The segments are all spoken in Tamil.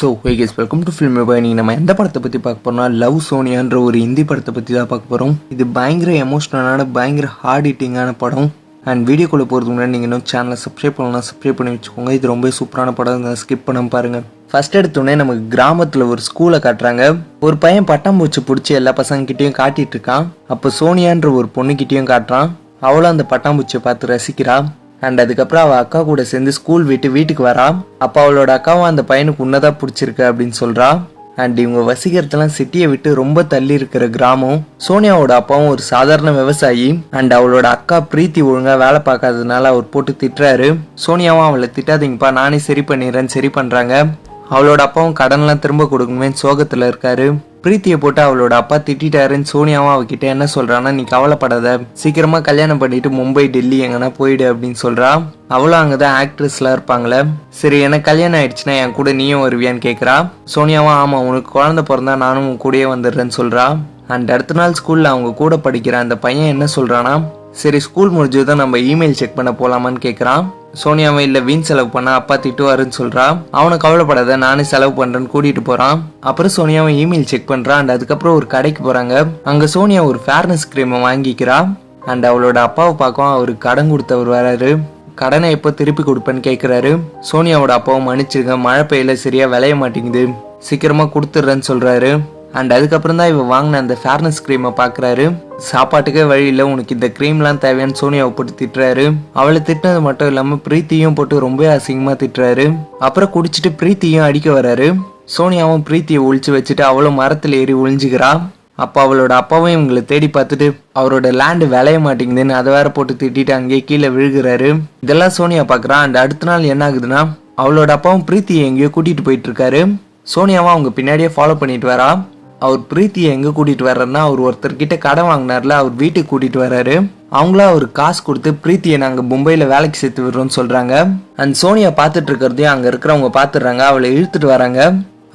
So hey guys welcome to film இன்னைக்கு நம்ம எந்த படத்தை பற்றி பார்க்க போகிறோம்னா லவ் சோனியான்ற ஒரு ஹிந்தி படத்தை பற்றி தான் பார்க்க போகிறோம் இது பயங்கர எமோஷ்னலான பயங்கர ஹார்ட் ஹிட்டிங்கான படம். அண்ட் வீடியோக்குள்ளே போகிறதுக்கு முன்னாடி நீங்கள் இன்னும் சேனலை சப்ஸ்கிரைப் பண்ணலாம் சப்ஸ்கிரைப் பண்ணி வச்சுக்கோங்க. இது ரொம்ப சூப்பரான படம் ஸ்கிப் பண்ண பாருங்கள் ஃபஸ்ட் எடுத்தோடனே நமக்கு கிராமத்தில் ஒரு ஸ்கூலை காட்டுறாங்க. ஒரு பையன் பட்டாம்பூச்சி பிடிச்சி எல்லா பசங்கக்கிட்டேயும் காட்டிகிட்டு இருக்கான். அப்போ சோனியான்ற ஒரு பொண்ணுக்கிட்டேயும் காட்டுறான். அவளும் அந்த பட்டாம்பூச்சியை பார்த்து ரசிக்கிறான் அண்ட் அதுக்கப்புறம் அவள் அக்கா கூட சேர்ந்து ஸ்கூல் விட்டு வீட்டுக்கு வரான் அப்போ அவளோட அக்காவும் அந்த பையனுக்கு உன்னதாக பிடிச்சிருக்கு அப்படின்னு சொல்கிறான் அண்ட் இவங்க வசிக்கிறதெல்லாம் சிட்டியை விட்டு ரொம்ப தள்ளி இருக்கிற கிராமம். சோனியாவோட அப்பாவும் ஒரு சாதாரண விவசாயி. அண்ட் அவளோட அக்கா பிரீத்தி ஒழுங்காக வேலை பார்க்காததுனால அவர் போட்டு திட்டுறாரு. சோனியாவும் அவளை திட்டாதீங்கப்பா நானே சரி பண்ணிடுறேன்னு சரி பண்ணுறாங்க அவளோட அப்பாவும் கடன்லாம் திரும்ப கொடுக்கணுமே சோகத்தில் இருக்காரு. பிரீத்தியை போட்டு அவளோட அப்பா திட்டாருன்னு சோனியாவும் அவகிட்ட என்ன சொல்றான்னா நீ கவலைப்படாத. சீக்கிரமா கல்யாணம் பண்ணிட்டு மும்பை டெல்லி எங்கன்னா போயிடு அப்படின்னு சொல்றா. அவளும் அங்கதான் ஆக்ட்ரஸ்லாம் இருப்பாங்களே சரி எனக்கு கல்யாணம் ஆயிடுச்சுன்னா என் கூட நீயும் வருவியான்னு கேக்குறா. சோனியாவும் ஆமா உனக்கு குழந்தை பிறந்தா நானும் உன் கூடயே வந்துடுறேன்னு சொல்றா. அண்ட் அடுத்த நாள் ஸ்கூல்ல அவங்க கூட படிக்கிற அந்த பையன் என்ன சொல்றானா சரி ஸ்கூல் முடிஞ்சதும் நம்ம இமெயில் செக் பண்ண போலாமான்னு கேக்குறான். சோனியாவை இல்ல வீண் செலவு பண்ண அப்பா திட்டுவாருன்னு சொல்றா. அவனை கவலைப்படாத நானே செலவு பண்றேன்னு கூட்டிட்டு போறான். அப்புறம் சோனியாவை இமெயில் செக் பண்றான் அண்ட் அதுக்கப்புறம் ஒரு கடைக்கு போறாங்க. அங்க சோனியா ஒரு ஃபேர்னஸ் கிரீமை வாங்கிக்கிறா. அண்ட் அவளோட அப்பாவை பார்க்கவும் அவருக்கு கடன் கொடுத்தவர் வராரு. கடனை எப்போ திருப்பி கொடுப்பேன்னு கேட்குறாரு சோனியாவோட அப்பாவும் மன்னிச்சிருங்க மழை பெய்யல சரியா விளைய மாட்டேங்குது. சீக்கிரமா கொடுத்துட்றேன்னு சொல்றாரு. அண்ட் அதுக்கப்புறம் தான் இவன் வாங்கின அந்த ஃபேர்னஸ் க்ரீமை பார்க்குறாரு சாப்பாட்டுக்கே வழி இல்லை உனக்கு இந்த க்ரீம்லாம் தேவையான்னு சோனியாவை போட்டு திட்டுறாரு. அவளை திட்டினது மட்டும் இல்லாமல் பிரீத்தியும் போட்டு ரொம்ப அசிங்கமாக திட்டுறாரு. அப்புறம் குடிச்சிட்டு பிரீத்தியும் அடிக்க வராரு. சோனியாவும் பிரீத்தியை ஒழிச்சு வச்சுட்டு அவளும் மரத்தில் ஏறி ஒளிஞ்சுக்கிறா. அப்போ அவளோட அப்பாவும் இவங்களை தேடி பார்த்துட்டு அவரோட லேண்டு விளைய மாட்டேங்குதுன்னு அதை வேற போட்டு திட்டிட்டு அங்கேயே கீழே விழுகிறாரு. இதெல்லாம் சோனியா பார்க்குறான் அண்ட் அடுத்த நாள் என்ன ஆகுதுன்னா அவளோட அப்பாவும் பிரீத்தியை எங்கேயோ கூட்டிகிட்டு போயிட்டு இருக்காரு. சோனியாவும் அவங்க பின்னாடியே ஃபாலோ பண்ணிட்டு வரா. அவர் பிரீத்தியை எங்கே கூட்டிகிட்டு வர்றாருன்னா அவர் ஒருத்தர்கிட்ட கடன் வாங்கினார்ல அவர் வீட்டுக்கு கூட்டிகிட்டு வர்றாரு. அவங்களா அவர் காசு கொடுத்து பிரீத்தியை நாங்கள் மும்பையில் வேலைக்கு சேர்த்து விடுறோம்னு சொல்கிறாங்க அண்ட் சோனியா பார்த்துட்டு இருக்கிறதையும் அங்கே இருக்கிறவங்க பார்த்துடுறாங்க அவளை இழுத்துட்டு வராங்க.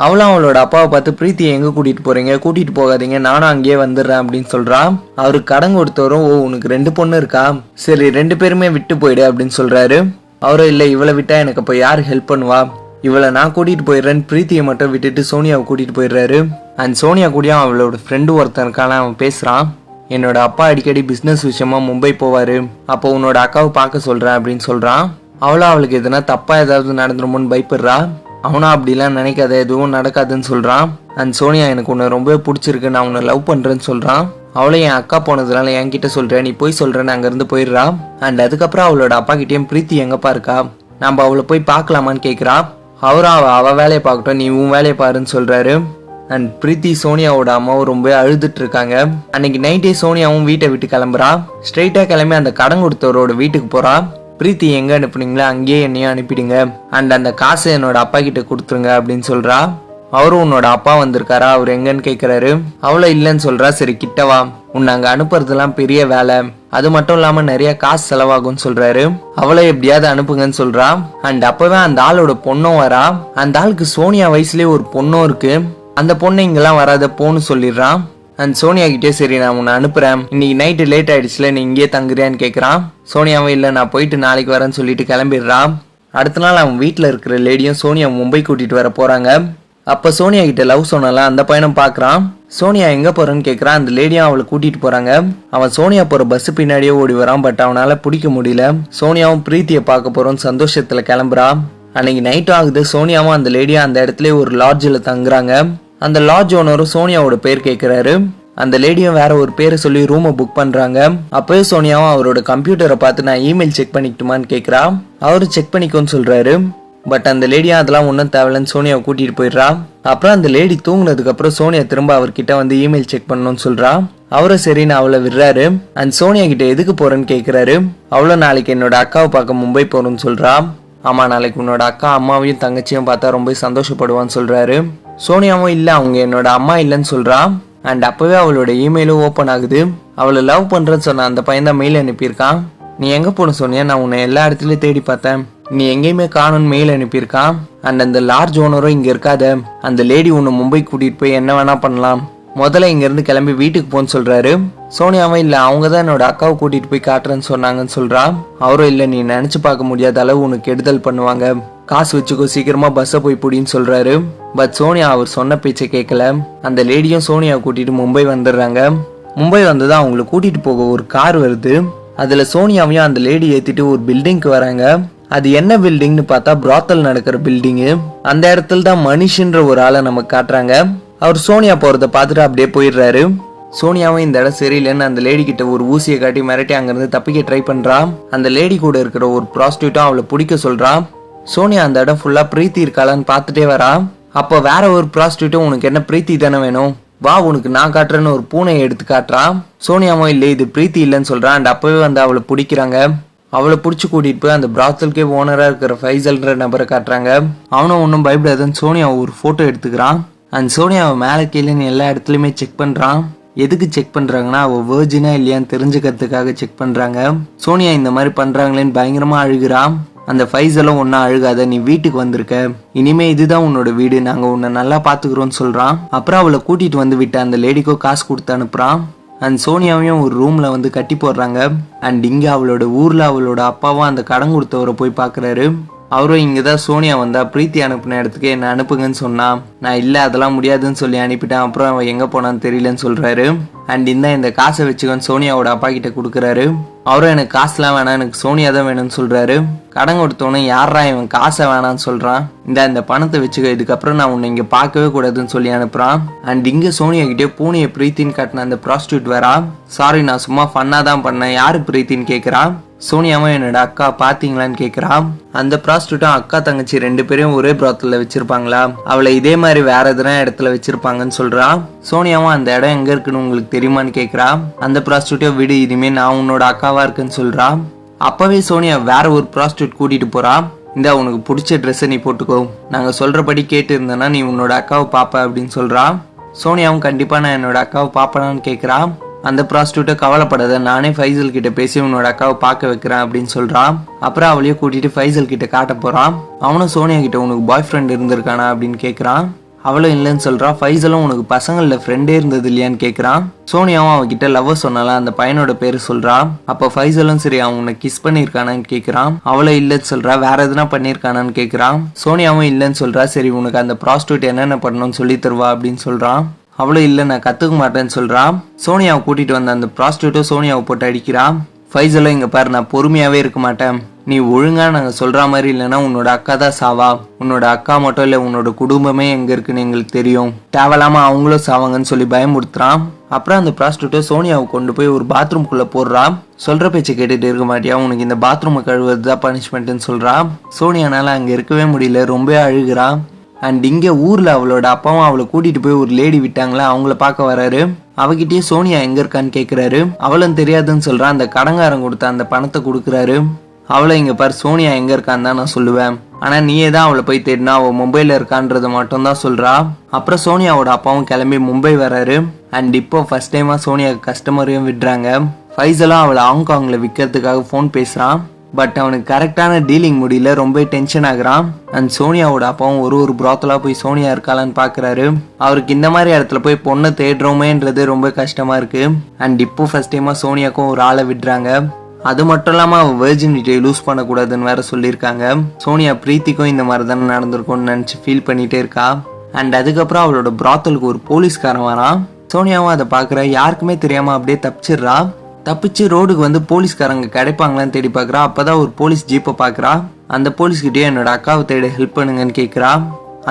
அவளும் அவளோட அப்பாவை பார்த்து பிரீத்தியை எங்கே கூட்டிகிட்டு போகிறீங்க கூட்டிகிட்டு போகாதீங்க நானும் அங்கேயே வந்துடுறேன் அப்படின்னு சொல்கிறான் அவருக்கு கடன் கொடுத்தவரும் ஓ உனக்கு ரெண்டு பொண்ணு இருக்கா? சரி ரெண்டு பேருமே விட்டு போயிடு அப்படின்னு சொல்கிறாரு அவரும் இல்லை இவளை விட்டால் எனக்கு அப்போ யார் ஹெல்ப் பண்ணுவா? இவளை நான் கூட்டிட்டு போயிடுறேன்னு பிரீத்தியை மட்டும் விட்டுட்டு சோனியாவை கூட்டிட்டு போயிடுறாரு. அண்ட் சோனியா கூடயும் அவளோட ஃப்ரெண்டு ஒருத்தன் இருக்கான அவன் பேசுறான். என்னோட அப்பா அடிக்கடி பிசினஸ் விஷயமா மும்பை போவாரு. அப்போ உன்னோட அக்காவை பார்க்க சொல்றேன் அப்படின்னு சொல்றான். அவளும் அவளுக்கு எதுனா தப்பா ஏதாவது நடந்துருமோன்னு பயப்படுறா. அவனும் அப்படிலாம் நினைக்காத எதுவும் நடக்காதுன்னு சொல்றான். அண்ட் சோனியா எனக்கு உன்னை ரொம்பவே பிடிச்சிருக்கு நான் உன்னை லவ் பண்றேன்னு சொல்றான். அவளை என் அக்கா போனதுனால என்கிட்ட சொல்றேன் நீ போய் சொல்றேன்னு அங்கிருந்து போயிடுறா. அண்ட் அதுக்கப்புறம் அவளோட அப்பா கிட்டேயும் பிரீத்தி எங்கப்பா இருக்கா நம்ம அவளை போய் பார்க்கலாமான்னு கேட்குறா அவரும் அவ அவள் வேலையை பார்க்கட்டும் நீ உன் வேலையை பாருன்னு சொல்கிறாரு அண்ட் பிரீத்தி சோனியாவோட அம்மாவும் ரொம்ப அழுதுட்டு இருக்காங்க. அன்னைக்கு நைட்டே சோனியாவும் வீட்டை விட்டு கிளம்புறா. ஸ்ட்ரெயிட்டாக கிளம்பி அந்த கடன் கொடுத்தவரோட வீட்டுக்கு போகிறா பிரீத்தி எங்கே அனுப்புனீங்களோ அங்கேயே என்னையும் அனுப்பிடுங்க. அண்ட் அந்த காசை என்னோட அப்பா கிட்ட கொடுத்துருங்க அப்படின்னு சொல்கிறா அவரும் உன்னோட அப்பா வந்திருக்காரா? அவர் எங்கன்னு கேட்குறாரு அவ்வளோ இல்லைன்னு சொல்கிறா சரி கிட்டவா உன்னை அங்கே அனுப்புறதுலாம் பெரிய வேலை. அது மட்டும் இல்லாமல் நிறைய காசு செலவாகும்னு சொல்கிறாரு அவளை எப்படியாவது அனுப்புங்கன்னு சொல்கிறா அண்ட் அப்போவே அந்த ஆளோட பொண்ணும் வரா. அந்த ஆளுக்கு சோனியா வயசுலேயே ஒரு பொண்ணும் இருக்குது அந்த பொண்ணு இங்கெல்லாம் வராத போன்னு சொல்லிடுறான் அண்ட் சோனியா கிட்டே சரி நான் உன்னை அனுப்புறேன். இன்னைக்கு நைட்டு லேட் ஆகிடுச்சுல நீ இங்கேயே தங்குறியான்னு கேட்குறான் சோனியாவும் இல்லை நான் போயிட்டு நாளைக்கு வரேன்னு சொல்லிட்டு கிளம்பிடுறான் அடுத்த நாள் அவன் வீட்டில் இருக்கிற லேடியும் சோனியா மும்பை கூட்டிகிட்டு வர போகிறாங்க அப்போ சோனியா கிட்ட லவ் சொன்னல அந்த பையனும் பார்க்குறான் சோனியா எங்க போறேன்னு கேட்குறான் அந்த லேடியும் அவளை கூட்டிட்டு போறாங்க. அவன் சோனியா போற பஸ் பின்னாடியே ஓடி வரான் பட் அவனால பிடிக்க முடியல. சோனியாவும் பிரீத்தியை பார்க்க போறோம்னு சந்தோஷத்துல கிளம்புறான் அன்னைக்கு நைட்டும் ஆகுது சோனியாவும் அந்த லேடியும் அந்த இடத்துல ஒரு லாட்ஜில் தங்குறாங்க. அந்த லாட்ஜ் ஓனரும் சோனியாவோட பேர் கேட்குறாரு அந்த லேடியும் வேற ஒரு பேரை சொல்லி ரூமை புக் பண்றாங்க. அப்பவே சோனியாவும் அவரோட கம்ப்யூட்டரை பார்த்து நான் இமெயில் செக் பண்ணிக்கிட்டுமான்னு கேட்குறா அவரும் செக் பண்ணிக்கோன்னு சொல்றாரு. பட் அந்த லேடியா அதெல்லாம் ஒன்றும் தேவையில்லைன்னு சோனியாவை கூட்டிகிட்டு போயிடுறா. அப்புறம் அந்த லேடி தூங்கினதுக்கப்புறம் சோனியா திரும்ப அவர்கிட்ட வந்து இமெயில் செக் பண்ணணும்னு சொல்கிறா அவரும் சரின்னு அவளை விடுறாரு. அண்ட் சோனியா கிட்ட எதுக்கு போகிறேன்னு கேட்குறாரு அவ்வளோ நாளைக்கு என்னோட அக்காவை பார்க்க மும்பை போறோம்னு சொல்கிறா ஆமாம் நாளைக்கு உன்னோட அக்கா அம்மாவையும் தங்கச்சியும் பார்த்தா ரொம்ப சந்தோஷப்படுவான்னு சொல்கிறாரு சோனியாவும் இல்லை அவங்க என்னோட அம்மா இல்லைன்னு சொல்கிறா அண்ட் அப்போவே அவளோட இமெயிலும் ஓப்பன் ஆகுது. அவளை லவ் பண்ணுறேன்னு சொன்ன அந்த பையன் தான் மெயில் அனுப்பியிருக்கான். நீ எங்கே போன சொன்னியா நான் உன்னை எல்லா இடத்துலையும் தேடி பார்த்தேன். நீ எங்கேயுமே காணும்னு மெயில் அனுப்பியிருக்கான் அண்ட் அந்த லார்ஜ் ஓனரும் இங்கே இருக்காத. அந்த லேடி ஒன்று மும்பை கூட்டிகிட்டு போய் என்ன வேணால் பண்ணலாம். முதல்ல இங்கேருந்து கிளம்பி வீட்டுக்கு போன்னு சொல்கிறாரு சோனியாவும் இல்லை அவங்க தான் என்னோட அக்காவை கூட்டிகிட்டு போய் காட்டுறேன்னு சொன்னாங்கன்னு சொல்கிறான் அவரும் இல்லை நீ நினச்சி பார்க்க முடியாத அளவு உனக்கு கெடுதல் பண்ணுவாங்க. காசு வச்சுக்கோ சீக்கிரமாக பஸ்ஸை போய் பிடின்னு சொல்கிறாரு பட் சோனியா அவர் சொன்ன பேச்சை கேட்கல. அந்த லேடியும் சோனியாவை கூட்டிகிட்டு மும்பை வந்துடுறாங்க. மும்பை வந்ததும் அவங்கள கூட்டிகிட்டு போக ஒரு கார் வருது. அதில் சோனியாவையும் அந்த லேடி ஏற்றிட்டு ஒரு பில்டிங்க்கு வராங்க. அது என்ன பில்டிங்னு பார்த்தா பிராத்தல் நடக்கிற பில்டிங்கு அந்த இடத்துல தான் மனுஷன்ற ஒரு ஆளை நமக்கு காட்டுறாங்க. அவர் சோனியா போகிறத பார்த்துட்டு அப்படியே போயிடுறாரு. சோனியாவும் இந்த இடம் சரியில்லைன்னு அந்த லேடி கிட்ட ஒரு ஊசியை காட்டி மிரட்டி அங்கேருந்து தப்பிக்க ட்ரை பண்ணுறான் அந்த லேடி கூட இருக்கிற ஒரு ப்ராஸ்டியூட்டும் அவளை பிடிக்க சொல்கிறான் சோனியா அந்த இடம் ஃபுல்லாக பிரீத்தி இருக்காளான்னு பார்த்துட்டே வரான். அப்போ வேற ஒரு ப்ராஸ்டியூட்டும் உனக்கு என்ன பிரீத்தி தானே வேணும்? வா உனக்கு நான் காட்டுறேன்னு ஒரு பூனையை எடுத்து காட்டுறான். சோனியாவும் இல்லை இது பிரீத்தி இல்லைன்னு சொல்கிறான் அண்ட் அப்பவே வந்து அவளை பிடிக்கிறாங்க. அவளை பிடிச்சி கூட்டிட்டு போய் அந்த பிராத்தலுக்கே ஓனராக இருக்கிற ஃபைசல்ன்ற நபரை காட்டுறாங்க. அவனும் ஒன்றும் பயப்படாதுன்னு சோனியா ஒரு ஃபோட்டோ எடுத்துக்கிறான். அண்ட் சோனியாவை மேலே கீழேன்னு எல்லா இடத்துலையுமே செக் பண்ணுறான் எதுக்கு செக் பண்ணுறாங்கன்னா அவள் வேர்ஜினா இல்லையான்னு தெரிஞ்சுக்கிறதுக்காக செக் பண்ணுறாங்க சோனியா இந்த மாதிரி பண்ணுறாங்களேன்னு பயங்கரமாக அழுகிறான். அந்த ஃபைஸெல்லாம் ஒன்றும் அழுகாத நீ வீட்டுக்கு வந்திருக்க. இனிமே இதுதான் உன்னோட வீடு நாங்கள் உன்னை நல்லா பார்த்துக்குறோன்னு சொல்கிறான் அப்புறம் அவளை கூட்டிகிட்டு வந்து விட்ட அந்த லேடிக்கோ காசு கொடுத்து அனுப்புகிறான் அண்ட் சோனியாவையும் ஒரு ரூமில் வந்து கட்டி போடுறாங்க. அண்ட் இங்கே அவளோட ஊரில் அவளோட அப்பாவும் அந்த கடன் கொடுத்தவரை போய் பார்க்குறாரு. அவரும் இங்கே தான் சோனியா வந்தால் பிரீத்தி அனுப்பின இடத்துக்கு என்னை அனுப்புங்கன்னு சொன்னான். நான் இல்லை அதெல்லாம் முடியாதுன்னு சொல்லி அனுப்பிட்டேன். அப்புறம் அவன் எங்கே போனான்னு தெரியலன்னு சொல்கிறாரு அண்ட் இந்த இந்த காசை வச்சுக்கன்னு சோனியாவோட அப்பா கிட்ட கொடுக்குறாரு. அவரும் எனக்கு காசுலாம் வேணாம் எனக்கு சோனியா தான் வேணும்னு சொல்கிறாரு கடன் கொடுத்தவொன்னே யாரா இவன் காசை வேணாம்னு சொல்கிறான் இந்த இந்த பணத்தை வச்சுக்க இதுக்கப்புறம் நான் உன்னை இங்கே பார்க்கவே கூடாதுன்னு சொல்லி அனுப்புகிறான் அண்ட் இங்கே சோனியா கிட்டே பூனையை பிரீத்தின்னு காட்டின அந்த ப்ராஸ்டியூட் வரா சாரி நான் சும்மா ஃபன்னாக தான் பண்ணேன். யார் பிரீத்தின்னு கேட்குறான் சோனியாவும் என்னோட அக்கா பார்த்தீங்களான்னு கேட்குறான் அந்த ப்ராஸ்டியூட்டும் அக்கா தங்கச்சி ரெண்டு பேரும் ஒரே பிராத்துல வச்சிருப்பாங்களா? அவளை இதே மாதிரி வேற எதனா இடத்துல வச்சிருப்பாங்கன்னு சொல்றா. சோனியாவும் அந்த இடம் எங்க இருக்குன்னு உங்களுக்கு தெரியுமான்னு கேக்குறா. அந்த ப்ராஸ்டியூட்டை விடு இனிமே நான் உன்னோட அக்காவா இருக்குன்னு சொல்றா. அப்பவே சோனியா வேற ஒரு ப்ராஸ்டியூட் கூட்டிட்டு போறா. இந்த உனக்கு பிடிச்ச ட்ரெஸ்ஸை நீ போட்டுக்கோ. நாங்க சொல்றபடி கேட்டு இருந்தேன்னா நீ உன்னோட அக்காவை பாப்ப அப்படின்னு சொல்றான் சோனியாவும் கண்டிப்பா நான் என்னோட அக்காவை பாப்பனான்னு கேக்குறா. அந்த ப்ராஸ்டியூட்டை கவலைப்படாத நானே ஃபைசல் கிட்ட பேசி உன்னோட அக்காவை பார்க்க வைக்கிறேன் அப்படின்னு சொல்றான் அப்புறம் அவளையும் கூட்டிட்டு ஃபைசல் கிட்ட காட்ட போறான் அவனும் சோனியா கிட்ட உனக்கு பாய் ஃப்ரெண்ட் இருந்திருக்கானா அப்படின்னு கேட்குறான் அவளும் இல்லைன்னு சொல்கிறான் ஃபைசலும் உனக்கு பசங்களில் ஃப்ரெண்டே இருந்தது இல்லையான்னு கேட்குறான் சோனியாவும் அவகிட்ட லவ் சொன்னால? அந்த பையனோட பேர் சொல்கிறான் அப்போ ஃபைசலும் சரி அவன் உன்னை கிஸ் பண்ணியிருக்கானான்னு கேட்குறான் அவளும் இல்லைன்னு சொல்கிறா வேற எதுனா பண்ணியிருக்கானான்னு கேட்குறான் சோனியாவும் இல்லைன்னு சொல்கிறா சரி உனக்கு அந்த ப்ராஸ்டியூட் என்னென்ன பண்ணணும்னு சொல்லி தருவா அப்படின்னு சொல்கிறான் அவளும் இல்லை நான் கற்றுக்க மாட்டேன்னு சொல்கிறான் சோனியாவை கூட்டிகிட்டு வந்த அந்த ப்ராஸ்டியூட்டும் சோனியாவை போட்டு அடிக்கிறான். ஃபைசலும் இங்கே பாரு நான் பொறுமையாகவே இருக்க மாட்டேன். நீ ஒழுங்காக நாங்கள் சொல்கிற மாதிரி இல்லைன்னா உன்னோட அக்கா தான் சாவா. உன்னோட அக்கா மட்டும் இல்லை உன்னோட குடும்பமே எங்கே இருக்குன்னு எங்களுக்கு தெரியும். தேவையில்லாமல் அவங்களும் சாவாங்கன்னு சொல்லி பயமுறுத்துறான். அப்புறம் அந்த ப்ராஸ்டியூட்டை சோனியாவை கொண்டு போய் ஒரு பாத்ரூம்குள்ளே போடுறான் சொல்கிற பேச்சை கேட்டுட்டு இருக்க மாட்டியா? உனக்கு இந்த பாத்ரூமை கழுவுறது தான் பனிஷ்மெண்ட்டுன்னு சொல்கிறான் சோனியானால் அங்கே இருக்கவே முடியல ரொம்ப அழுகிறான் அண்ட் இங்கே ஊரில் அவளோட அப்பாவும் அவளை கூட்டிகிட்டு போய் ஒரு லேடி விட்டாங்களா அவங்கள பார்க்க வராரு. அவகிட்டயே சோனியா எங்கே இருக்கான்னு கேட்குறாரு அவளும் தெரியாதுன்னு சொல்கிறான் அந்த கடங்காரன் கொடுத்த அந்த பணத்தை கொடுக்குறாரு. அவளை இங்கே பார் சோனியா எங்கே இருக்கான்னு தான் நான் சொல்லுவேன். ஆனால் நீயே தான் அவளை போய் தேடினா அவள் மும்பையில் இருக்கான்றது மட்டும்தான் சொல்கிறா அப்புறம் சோனியாவோட அப்பாவும் கிளம்பி மும்பை வராரு. அண்ட் இப்போ ஃபர்ஸ்ட் டைமாக சோனியா கஸ்டமரையும் விடுறாங்க. ஃபைசலும் அவளை ஹாங்காங்கில் விற்கிறதுக்காக ஃபோன் பேசுகிறான் பட் அவனுக்கு கரெக்டான டீலிங் முடியல ரொம்ப டென்ஷன் ஆகுறான். அண்ட் சோனியாவோட அப்பாவும் ஒரு ஒரு ப்ராத்தலாக போய் சோனியா இருக்காளான்னு பார்க்குறாரு அவருக்கு இந்த மாதிரி இடத்துல போய் பொண்ணை தேடுறோமேன்றது ரொம்ப கஷ்டமாக இருக்குது அண்ட் இப்போ ஃபர்ஸ்ட் டைமாக சோனியாக்கும் ஒரு ஆளை விடுறாங்க. அது மட்டும் இல்லாமல் அவள் வேர்ஜினிட்டியை லூஸ் பண்ணக்கூடாதுன்னு வேற சொல்லியிருக்காங்க. சோனியா பிரீத்திக்கும் இந்த மாதிரி தானே நடந்திருக்கும்னு நினச்சி ஃபீல் பண்ணிகிட்டே இருக்கா? அண்ட் அதுக்கப்புறம் அவளோட ப்ராத்தலுக்கு ஒரு போலீஸ்காரன் வரான். சோனியாவும் அதை பார்க்குற. யாருக்குமே தெரியாமல் அப்படியே தப்பிச்சிடுறா. தப்பிச்சு ரோடுக்கு வந்து போலீஸ்காரங்க கிடைப்பாங்களான்னு தேடி பார்க்குறா. அப்போ தான் ஒரு போலீஸ் ஜீப்பை பார்க்குறா. அந்த போலீஸ்கிட்டயே என்னோட அக்காவை தேட ஹெல்ப் பண்ணுங்கன்னு கேட்குறா.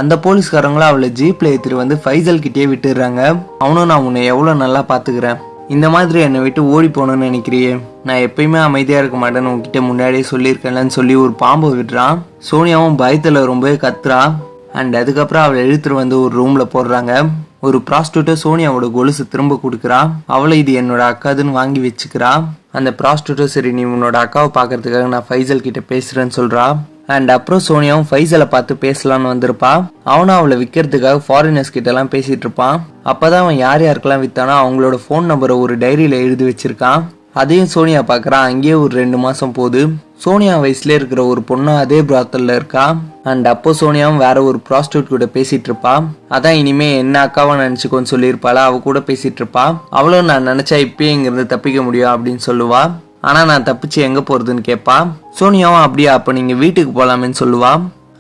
அந்த போலீஸ்காரங்களும் அவளை ஜீப்பில் ஏற்றிட்டு வந்து ஃபைசல் கிட்டே விட்டுடுறாங்க. அவனும் நான் உன்னை எவ்வளோ நல்லா பார்த்துக்கிறேன். இந்த மாதிரி என்னை விட்டு ஓடி போகணும்னு நினைக்கிறியே? நான் எப்பயுமே அமைதியாக இருக்க மாட்டேன்னு உங்ககிட்ட முன்னாடியே சொல்லியிருக்கேன்லன்னு சொல்லி ஒரு பாம்பை விடுறான் சோனியாவும் பயத்தில் ரொம்பவே கத்துறா. அண்ட் அதுக்கப்புறம் அவளை எழுத்துட்டு வந்து ஒரு ரூமில் போடுறாங்க. ஒரு ப்ராஸ்டியூட்டை சோனியாவோட கொலுசு திரும்ப கொடுக்குறா. அவளை இது என்னோட அக்காதுன்னு வாங்கி வச்சுக்கிறா. அந்த ப்ராஸ்டியூட்டை சரி நீ உன்னோட அக்காவை பார்க்கறதுக்காக நான் ஃபைசல் கிட்ட பேசுகிறேன்னு சொல்கிறா அண்ட் அப்புறம் சோனியாவும் ஃபைசலை பார்த்து பேசலான்னு வந்திருப்பா. அவனும் அவளை விற்கிறதுக்காக ஃபாரினர்ஸ் கிட்டலாம் பேசிகிட்டு இருப்பான். அப்போ தான் அவன் யார் யாருக்கெல்லாம் விற்றானோ அவங்களோட ஃபோன் நம்பரை ஒரு டைரியில் எழுதி வச்சிருக்கான். அதையும் சோனியா பார்க்கறான் அங்கேயே ஒரு ரெண்டு மாதம் போகுது. சோனியா வயசுல இருக்கிற ஒரு பொண்ணு அதே பிராத்தல்ல இருக்கா. அண்ட் அப்போ சோனியாவும் வேற ஒரு ப்ராஸ்டியூட் கூட பேசிட்டு இருப்பா. அதான் இனிமே என்ன அக்காவை நினைச்சுக்கோன்னு சொல்லியிருப்பாளா. அவ கூட பேசிட்டு இருப்பா. அவளும் நான் நினைச்சா இப்பயே இங்கிருந்து தப்பிக்க முடியும் அப்படின்னு சொல்லுவா. ஆனால் நான் தப்பிச்சு எங்கே போகிறதுன்னு கேட்பா சோனியாவும் அப்படியா? அப்போ நீங்கள் வீட்டுக்கு போகலாமேன்னு சொல்லுவா?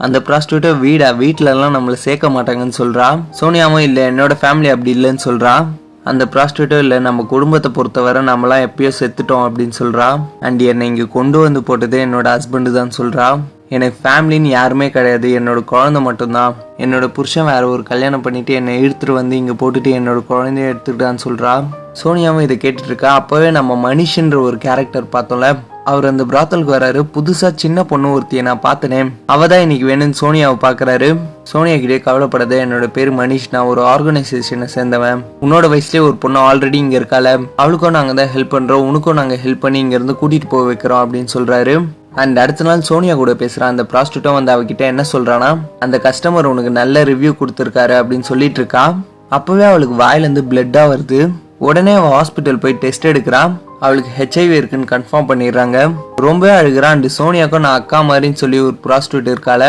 அந்த ப்ராஸ்டியூட்டை வீடா? வீட்டிலலாம் நம்மளை சேர்க்க மாட்டாங்கன்னு சொல்கிறான் சோனியாவும் இல்லை என்னோட ஃபேமிலி அப்படி இல்லைன்னு சொல்கிறான் அந்த ப்ராஸ்டியூட்டோ இல்லை நம்ம குடும்பத்தை பொறுத்தவரை நம்மளாம் எப்பயோ செத்துட்டோம் அப்படின்னு சொல்கிறா அண்ட் என்னை இங்கே கொண்டு வந்து போட்டதே என்னோட ஹஸ்பண்டு தான் சொல்கிறா எனக்கு ஃபேமிலின்னு யாருமே கிடையாது. என்னோட குழந்த மட்டும்தான். என்னோட புருஷன் வேற ஒரு கல்யாணம் பண்ணிட்டு என்னை இழுத்துட்டு வந்து இங்கே போட்டுட்டு என்னோட குழந்தைய எடுத்துக்கிட்டான்னு சொல்கிறான் சோனியாவும் இதை கேட்டுட்ருக்கா? அப்போவே நம்ம மனுஷன்ற ஒரு கேரக்டர் பார்த்தோம்ல. அவர் அந்த பிராத்தலுக்கு வராரு. புதுசா சின்ன பொண்ணு ஒருத்தியை நான் பார்த்தனேன் அவ தான் இன்னைக்கு வேணும்னு சோனியாவை பார்க்கறாரு. சோனியா கிட்டே கவலைப்படாத. என்னோட பேர் மனிஷ் நான் ஒரு ஆர்கனைசேஷனை சேர்ந்தவன். உன்னோட வயசுலேயே ஒரு பொண்ணு ஆல்ரெடி இங்க இருக்கால. அவளுக்கும் நாங்க தான் ஹெல்ப் பண்றோம். உனக்கும் நாங்க ஹெல்ப் பண்ணி இங்க இருந்து கூட்டிட்டு போக வைக்கிறோம் அப்படின்னு சொல்றாரு. அண்ட் அடுத்த நாள் சோனியா கூட பேசுறான். அந்த ப்ராஸ்டியூட்டும் வந்து அவகிட்ட என்ன சொல்றானா அந்த கஸ்டமர் உனக்கு நல்ல ரிவ்யூ கொடுத்துருக்காரு அப்படின்னு சொல்லிட்டு இருக்கா. அப்பவே அவளுக்கு வாயிலேருந்து பிளட்டா வருது. உடனே அவள் ஹாஸ்பிட்டல் போய் டெஸ்ட் எடுக்கிறான். அவளுக்கு ஹெச்ஐவி இருக்குன்னு கன்ஃபார்ம் பண்ணிடுறாங்க. ரொம்பவே அழுகிறான் அண்டு சோனியாக்கும் நான் அக்கா மாதிரின்னு சொல்லி ஒரு ப்ராஸ்டியூட் இருக்கால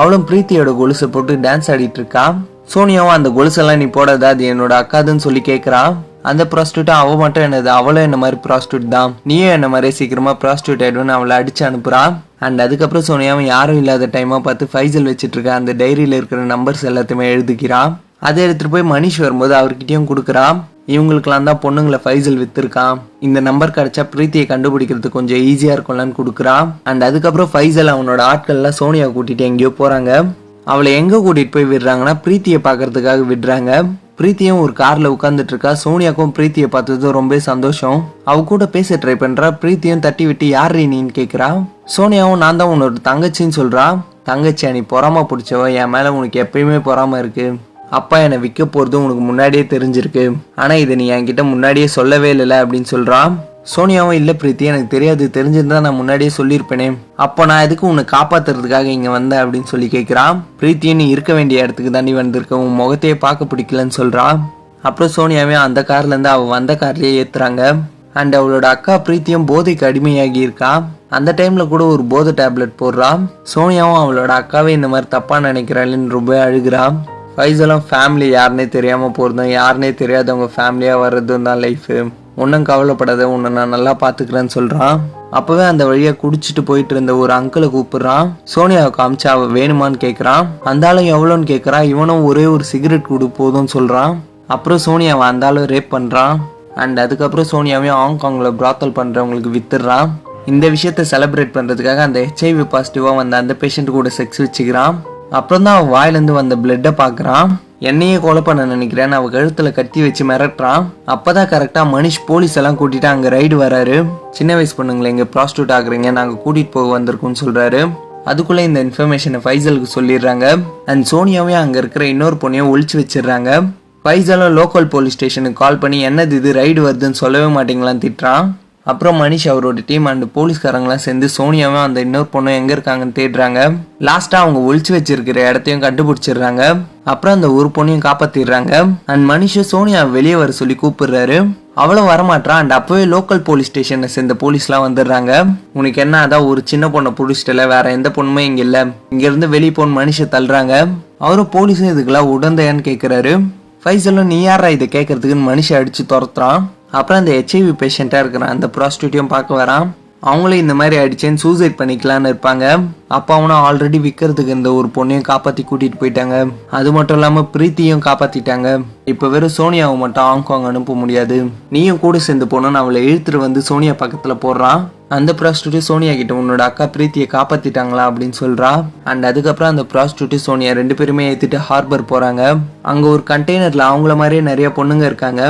அவளும் பிரீத்தியோட கொலுசை போட்டு டான்ஸ் ஆடிட்டு இருக்கான் சோனியாவும் அந்த கொலுசெல்லாம் நீ போடாத அது என்னோட அக்காதுன்னு சொல்லி கேட்குறா அந்த ப்ராஸ்டியூட்டும் அவள் மட்டும் என்னது அவளும் என்ன மாதிரி ப்ராஸ்டியூட் தான். நீயும் என்ன மாதிரி சீக்கிரமாக ப்ராஸ்டியூட் ஆயிடுவேன்னு அவளை அடிச்சு அனுப்புறா. அண்ட் அதுக்கப்புறம் சோனியாவும் யாரும் இல்லாத டைமாக பார்த்து ஃபைசல் வச்சுட்டு இருக்க அந்த டைரியில் இருக்கிற நம்பர்ஸ் எல்லாத்தையுமே எழுதிக்கிறான் அதை எடுத்துகிட்டு போய் மனிஷ் வரும்போது அவர்கிட்டயும் கொடுக்குறா. இவங்களுக்கெல்லாம் தான் பொண்ணுங்களை ஃபைசல் வித்துருக்கான். இந்த நம்பர் கிடைச்சா பிரீத்தியை கண்டுபிடிக்கிறது கொஞ்சம் ஈஸியாக இருக்கும்லன்னு கொடுக்குறா அண்ட் அதுக்கப்புறம் ஃபைசல் அவனோட ஆட்கள்லாம் சோனியா கூட்டிகிட்டு எங்கேயோ போகிறாங்க அவளை எங்கே கூட்டிகிட்டு போய் விடுறாங்கன்னா பிரீத்தியை பார்க்கறதுக்காக விடுறாங்க. பிரீத்தியும் ஒரு காரில் உட்காந்துட்டு இருக்கா. சோனியாக்கும் பிரீத்தியை பார்த்தது ரொம்ப சந்தோஷம். அவ கூட பேச ட்ரை பண்ணுறா பிரீத்தியும் தட்டி விட்டு யார் நீன்னு கேட்குறா சோனியாவும் நான் தான் உன்னோட தங்கச்சின்னு சொல்கிறா தங்கச்சி நீ பொறாம பிடிச்சவ. என் மேலே உனக்கு எப்பயுமே பொறாம இருக்குது அப்பா என்னை விற்க போகிறது உனக்கு முன்னாடியே தெரிஞ்சிருக்கு. ஆனால் இதை நீ என்கிட்ட முன்னாடியே சொல்லவே இல்லை அப்படின்னு சொல்கிறான் சோனியாவும் இல்லை பிரீத்தி எனக்கு தெரியாது. தெரிஞ்சிருந்தா நான் முன்னாடியே சொல்லியிருப்பேனே. அப்போ நான் எதுக்கு உன்னை காப்பாத்துறதுக்காக இங்கே வந்தேன்? அப்படின்னு சொல்லி கேட்குறான் பிரீத்தியை நீ இருக்க வேண்டிய இடத்துக்கு தாண்டி வந்திருக்க. உன் முகத்தையே பார்க்க பிடிக்கலன்னு சொல்கிறான் அப்புறம் சோனியாவே அந்த கார்லேருந்து அவள் வந்த கார்லேயே ஏற்றுறாங்க அண்ட் அவளோட அக்கா பிரீத்தியும் போதைக்கு அடிமையாகி இருக்கா? அந்த டைம்ல கூட ஒரு போதை டேப்லெட் போடுறான். சோனியாவும் அவளோட அக்காவே இந்த மாதிரி தப்பா நினைக்கிறாள்னு ரொம்ப அழுகிறான். ஃபைசலும் ஃபேமிலி யாருனே தெரியாமல் போகிறதும் யாருனே தெரியாதவங்க ஃபேமிலியாக வர்றதும் தான் லைஃபு ஒன்றும் கவலைப்படாத உன்னை நான் நல்லா பார்த்துக்கிறேன்னு சொல்கிறான் அப்போவே அந்த வழியாக குடிச்சிட்டு போயிட்டு இருந்த ஒரு அங்கிளை கூப்பிடுறான். சோனியாவை காமிச்சு அவ வேணுமான்னு கேட்குறான் அந்த ஆளும் எவ்வளோன்னு கேட்குறான் இவனும் ஒரே ஒரு சிகரெட் கொடு போதும்னு சொல்கிறான் அப்புறம் சோனியாவை அந்த ஆளும் ரேப் பண்ணுறான் அண்ட் அதுக்கப்புறம் சோனியாவையும் ஹாங்காங்கில் ப்ராத்தல் பண்ணுறவங்களுக்கு வித்துடுறான். இந்த விஷயத்த செலிப்ரேட் பண்ணுறதுக்காக அந்த ஹெச்ஐவி பாசிட்டிவாக வந்த அந்த பேஷண்ட் கூட செக்ஸ் வச்சுக்கிறான். அப்புறம் தான் அவன் வாயிலேருந்து வந்த பிளட்டை பார்க்குறான். என்னையே கொலை பண்ண நினைக்கிறேன் அவன் கழுத்தில் கத்தி வச்சு மிரட்டுறான். அப்பதான் கரெக்டாக மனிஷ் போலீஸ் எல்லாம் கூட்டிட்டு அங்கே ரைடு வராரு. சின்ன வயசு பொண்ணுங்களை இங்கே ப்ராஸ்டியூட் ஆகுறீங்க நாங்கள் கூட்டிகிட்டு போக வந்திருக்கோம்னு சொல்கிறாரு அதுக்குள்ளே இந்த இன்ஃபர்மேஷனை ஃபைசலுக்கு சொல்லிடுறாங்க. அண்ட் சோனியாவே அங்கே இருக்கிற இன்னொரு பொண்ணையும் ஒழிச்சு வச்சிடுறாங்க. ஃபைசலும் லோக்கல் போலீஸ் ஸ்டேஷனுக்கு கால் பண்ணி என்னது இது? ரைடு வருதுன்னு சொல்லவே மாட்டீங்களான்னு திட்டுறான். அப்புறம் மனிஷ் அவரோட டீம் அண்ட் போலீஸ்காரங்களாம் சேர்ந்து சோனியாவும் அந்த இன்னொரு பொண்ணும் எங்கே இருக்காங்கன்னு தேடுறாங்க. லாஸ்ட்டாக அவங்க ஒழிச்சு வச்சிருக்கிற இடத்தையும் கண்டுபிடிச்சிடுறாங்க. அப்புறம் அந்த ஒரு பொண்ணையும் காப்பாத்திடுறாங்க. அண்ட் மனிஷ் சோனியா வெளியே வர சொல்லி கூப்பிடுறாரு. அவளும் வரமாட்டான் அண்ட் அப்போவே லோக்கல் போலீஸ் ஸ்டேஷனை சேர்ந்த போலீஸ்லாம் வந்துடுறாங்க. உனக்கு என்ன அதான் ஒரு சின்ன பொண்ணை பிடிச்சிட்டல வேற எந்த பொண்ணுமே இங்கே இல்லை. இங்கேருந்து வெளியே போன மனுஷ தள்ளுறாங்க. அவரும் போலீஸும் இதுக்கெல்லாம் உடந்தையான்னு கேட்குறாரு ஃபைசலும் நீ யாரா இதை கேட்கறதுக்குன்னு மனுஷன் அடிச்சு துரத்துறான். அப்புறம் அந்த ஹெச்ஐவி பேஷண்ட்டாக இருக்கிற அந்த ப்ராஸ்டியூட்டையும் பார்க்க வரான். அவங்களே இந்த மாதிரி அடிச்சேன்னு சூசைட் பண்ணிக்கலான்னு இருப்பாங்க. அப்பா அவனும் ஆல்ரெடி விற்கிறதுக்கு இந்த ஒரு பொண்ணையும் காப்பாற்றி கூட்டிகிட்டு போயிட்டாங்க. அது மட்டும் இல்லாமல் பிரீத்தியும் காப்பாற்றிட்டாங்க இப்போ வெறும் சோனியாவை மட்டும் ஹாங்காங் அனுப்ப முடியாது. நீயும் கூட சேர்ந்து போனோன்னு அவளை இழுத்துட்டு வந்து சோனியா பக்கத்தில் போடுறான். அந்த ப்ராஸ்டியூட் சோனியா கிட்ட உன்னோட அக்கா பிரீத்தியை காப்பாத்திட்டாங்களா அப்படின்னு சொல்றா. அண்ட் அதுக்கப்புறம் அந்த ப்ராஸ்டியூட் சோனியா ரெண்டு பேருமே ஏத்திட்டு ஹார்பர் போறாங்க. அங்க ஒரு கண்டெய்னர்ல அவங்கள மாதிரியே நிறைய பொண்ணுங்க இருக்காங்க.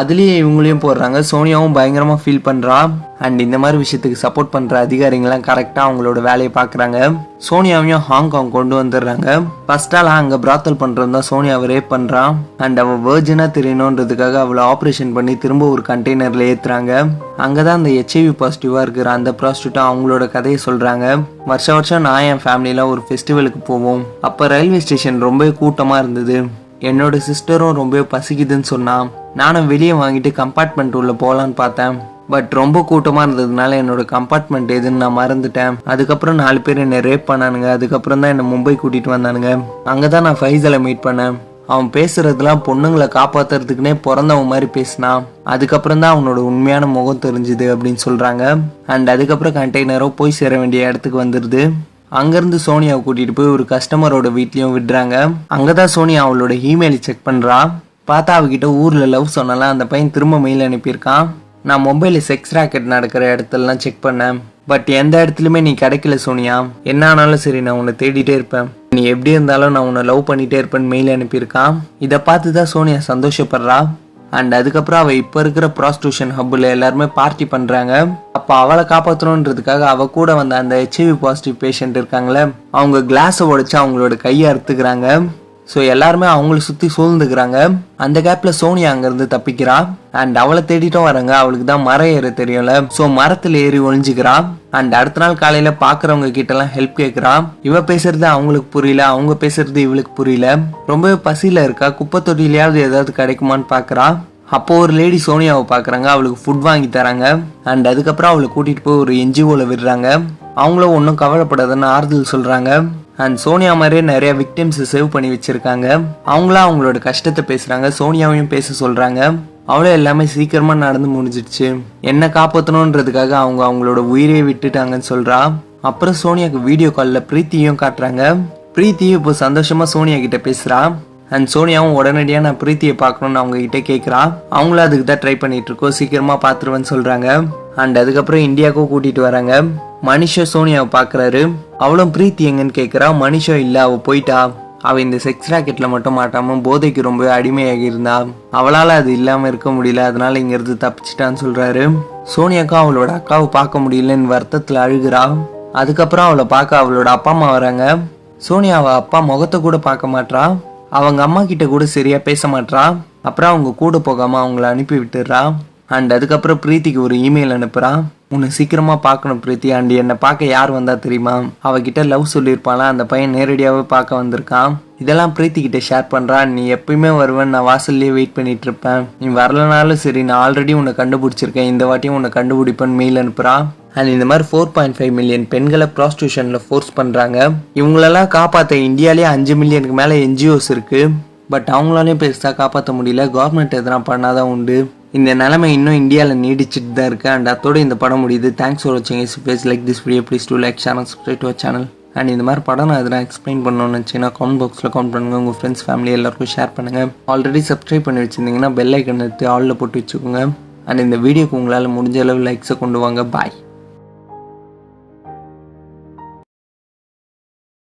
அதுலேயும் இவங்களையும் போடுறாங்க. சோனியாவும் பயங்கரமாக ஃபீல் பண்றா. அண்ட் இந்த மாதிரி விஷயத்துக்கு சப்போர்ட் பண்ணுற அதிகாரிங்களாம் கரெக்டாக அவங்களோட வேலையை பார்க்குறாங்க. சோனியாவையும் ஹாங்காங் கொண்டு வந்துடுறாங்க. ஃபஸ்ட்டாலாம் அங்கே பிராத்தல் பண்றது தான் சோனியாவை ரேப் பண்ணுறான் அண்ட் அவள் வேர்ஜனாக தெரியணுன்றதுக்காக அவளை ஆப்ரேஷன் பண்ணி திரும்ப ஒரு கன்டெய்னரில் ஏற்றுறாங்க அங்கே தான் அந்த ஹெச்ஐவி பாசிட்டிவாக இருக்கிற அந்த ப்ராஸ்டியூட்டும் அவங்களோட கதையை சொல்கிறாங்க வருஷ வருஷம் நான் என் ஃபேமிலியெலாம் ஒரு ஃபெஸ்டிவலுக்கு போவோம். அப்போ ரயில்வே ஸ்டேஷன் ரொம்ப கூட்டமாக இருந்தது. என்னோட சிஸ்டரும் ரொம்ப பசிக்குதுன்னு சொன்னான் நானும் வெளியே வாங்கிட்டு கம்பார்ட்மெண்ட் உள்ள போகலான்னு பார்த்தேன். பட் ரொம்ப கூட்டமாக இருந்ததுனால என்னோட கம்பார்ட்மெண்ட் எதுன்னு நான் மறந்துட்டேன். அதுக்கப்புறம் நாலு பேர் என்னை ரேப் பண்ணானுங்க. அதுக்கப்புறம் தான் என்னை மும்பை கூட்டிகிட்டு வந்தானுங்க. அங்கே தான் நான் ஃபைசலை மீட் பண்ணேன். அவன் பேசுறதுலாம் பொண்ணுங்களை காப்பாத்துறதுக்குனே பிறந்தவன் மாதிரி பேசினான் அதுக்கப்புறம் தான் அவனோட உண்மையான முகம் தெரிஞ்சுது அப்படின்னு சொல்கிறாங்க அண்ட் அதுக்கப்புறம் கண்டெய்னரோ போய் சேர வேண்டிய இடத்துக்கு வந்துடுது அங்கேருந்து சோனியாவை கூட்டிகிட்டு போய் ஒரு கஸ்டமரோட வீட்லேயும் விடுறாங்க. அங்கே தான் சோனியா அவளோட இமெயில் செக் பண்ணுறா பார்த்தா அவகிட்ட ஊரில் லவ் சொன்னலாம் அந்த பையன் திரும்ப மெயில் அனுப்பியிருக்கான். நான் மொபைலில் செக்ஸ் ராக்கெட் நடக்கிற இடத்துலலாம் செக் பண்ணேன். பட் எந்த இடத்துலையுமே நீ கிடைக்கல சோனியா. என்ன ஆனாலும் சரி நான் உன்னை தேடிட்டே இருப்பேன். நீ எப்படி இருந்தாலும் நான் உன்னை லவ் பண்ணிட்டே இருப்பேன்னு மெயில் அனுப்பியிருக்கான். இதை பார்த்து தான் சோனியா சந்தோஷப்படுறா. அண்ட் அதுக்கப்புறம் அவள் இப்போ இருக்கிற ப்ராஸ்டியூஷன் ஹப்பில் எல்லாருமே பார்ட்டி பண்ணுறாங்க அப்போ அவளை காப்பாற்றணுன்றதுக்காக அவள் கூட வந்த அந்த ஹெச்ஐவி பாசிட்டிவ் பேஷண்ட் இருக்காங்களே அவங்க கிளாஸை உடைச்சு அவங்களோட கையை அறுத்துக்கிறாங்க. ஸோ எல்லாருமே அவங்கள சுற்றி சூழ்ந்துக்கிறாங்க. அந்த கேப்பில் சோனியா அங்கேருந்து தப்பிக்கிறா அண்ட் அவளை தேடிட்டும் வராங்க. அவளுக்கு தான் மரம் ஏற தெரியல ஸோ மரத்தில் ஏறி ஒளிஞ்சுக்கிறா அண்ட் அடுத்த நாள் காலையில் பார்க்குறவங்க கிட்டலாம் ஹெல்ப் கேட்குறா இவ பேசுறது அவங்களுக்கு புரியல. அவங்க பேசுறது இவளுக்கு புரியல. ரொம்பவே பசியில் இருக்கா. குப்பை தொட்டிலையாவது ஏதாவது கிடைக்குமான்னு பார்க்குறா அப்போ ஒரு லேடி சோனியாவை பார்க்குறாங்க அவளுக்கு ஃபுட் வாங்கி தராங்க. அண்ட் அதுக்கப்புறம் அவளை கூட்டிகிட்டு போய் ஒரு என்ஜிஓவில் விடுறாங்க. அவங்களும் ஒன்றும் கவலைப்படாதுன்னு ஆறுதல் சொல்கிறாங்க அண்ட் சோனியா மாதிரியே நிறைய விக்டிம்ஸ் சேவ் பண்ணி வச்சிருக்காங்க. அவங்களாம் அவங்களோட கஷ்டத்தை பேசுகிறாங்க சோனியாவையும் பேச சொல்கிறாங்க அவளும் எல்லாமே சீக்கிரமா நடந்து முடிஞ்சிடுச்சு. என்ன காப்பாற்றணுன்றதுக்காக அவங்க அவங்களோட உயிரையே விட்டுட்டாங்கன்னு சொல்றா. அப்புறம் சோனியாக்கு வீடியோ காலில் பிரீத்தியும் காட்டுறாங்க. பிரீத்தியும் இப்போ சந்தோஷமா சோனியா கிட்ட பேசுறா. அண்ட் சோனியாவும் உடனடியாக நான் பிரீத்தியை பார்க்கணும்னு அவங்க கிட்டே கேட்குறா அவங்களும் அதுக்கு தான் ட்ரை பண்ணிட்டு இருக்கோம். சீக்கிரமா பார்த்துருவேன்னு சொல்றாங்க. அண்ட் அதுக்கப்புறம் இந்தியாவுக்கும் கூட்டிட்டு வராங்க. மனுஷ சோனியாவை பார்க்குறாரு. அவளும் பிரீத்தி எங்கன்னு கேட்குறா மனுஷம் இல்லை அவள் போயிட்டா. அவள் இந்த செக்ஸ் ராக்கெட்டில் மட்டும் மாட்டாமல் போதைக்கு ரொம்ப அடிமையாகி இருந்தா. அவளால் அது இல்லாமல் இருக்க முடியல அதனால் இங்கேருந்து தப்பிச்சிட்டான்னு சொல்கிறாரு சோனியாக்கா அவளோட அக்காவை பார்க்க முடியலன்னு வருத்தத்தில் அழுகிறா. அதுக்கப்புறம் அவளை பார்க்க அவளோட அப்பா அம்மா வராங்க. சோனியா அவள் அப்பா முகத்தை கூட பார்க்க மாட்றா. அவங்க அம்மா கிட்ட கூட சரியாக பேச மாட்றா. அப்புறம் அவங்க கூட போகாமல் அவங்கள அனுப்பி விட்டுடுறா. அண்ட் அதுக்கப்புறம் பிரீத்திக்கு ஒரு இமெயில் அனுப்புகிறான் உன்னை சீக்கிரமாக பார்க்கணும் பிரீத்தி. அண்ட் என்னை பார்க்க யார் வந்தா தெரியுமா? அவகிட்ட லவ் சொல்லியிருப்பாளா? அந்த பையன் நேரடியாகவே பார்க்க வந்திருக்கான். இதெல்லாம் பிரீத்தி கிட்ட ஷேர் பண்ணுறான் நீ எப்பயுமே வருவேன். நான் வாசல்லையே வெயிட் பண்ணிட்டு இருப்பேன். நீ வரலனாலும் சரி நான் ஆல்ரெடி உன்னை கண்டுபிடிச்சிருக்கேன். இந்த வாட்டியும் உன்னை கண்டுபிடிப்பேன் மெயில் அனுப்புகிறான் அண்ட் இந்த மாதிரி ஃபோர் பாயிண்ட் ஃபைவ் மில்லியன் பெண்களை ப்ராஸ்டியூஷனில் ஃபோர்ஸ் பண்ணுறாங்க இவங்களெல்லாம் காப்பாற்ற இந்தியாவிலேயே அஞ்சு மில்லியனுக்கு மேலே என்ஜிஓஸ் இருக்குது பட் அவங்களாலையும் பெருசாக காப்பாற்ற முடியல. கவர்மெண்ட் எதனா பண்ணாதான் உண்டு. இந்த நிலைமை இன்னும் இந்தியாவில் நீடிச்சிட்டு தான் இருக்குது அண்ட் அதோட இந்த படம் முடியுது. தேங்க்ஸ் ஃபார் வாட்சிங் is base like this video please do like channel subscribe to channel and இந்த மாதிரி படம் நான் அதெல்லாம் எக்ஸ்பிளைன் பண்ணணும்னு நினச்சிங்கன்னா கமெண்ட் பாக்ஸில் கமெண்ட் பண்ணுங்கள் உங்கள் ஃப்ரெண்ட்ஸ் ஃபேமிலி எல்லாருக்கும் ஷேர் பண்ணுங்கள் ஆல்ரெடி சப்ஸ்கிரைப் பண்ணி வச்சுருந்தீங்கன்னா பெல் ஐக்கன் எடுத்து ஆலில் போட்டு வச்சுக்கோங்க. அண்ட் இந்த வீடியோக்கு உங்களால் முடிஞ்ச அளவு லைக்ஸை கொண்டு வாங்க. பாய்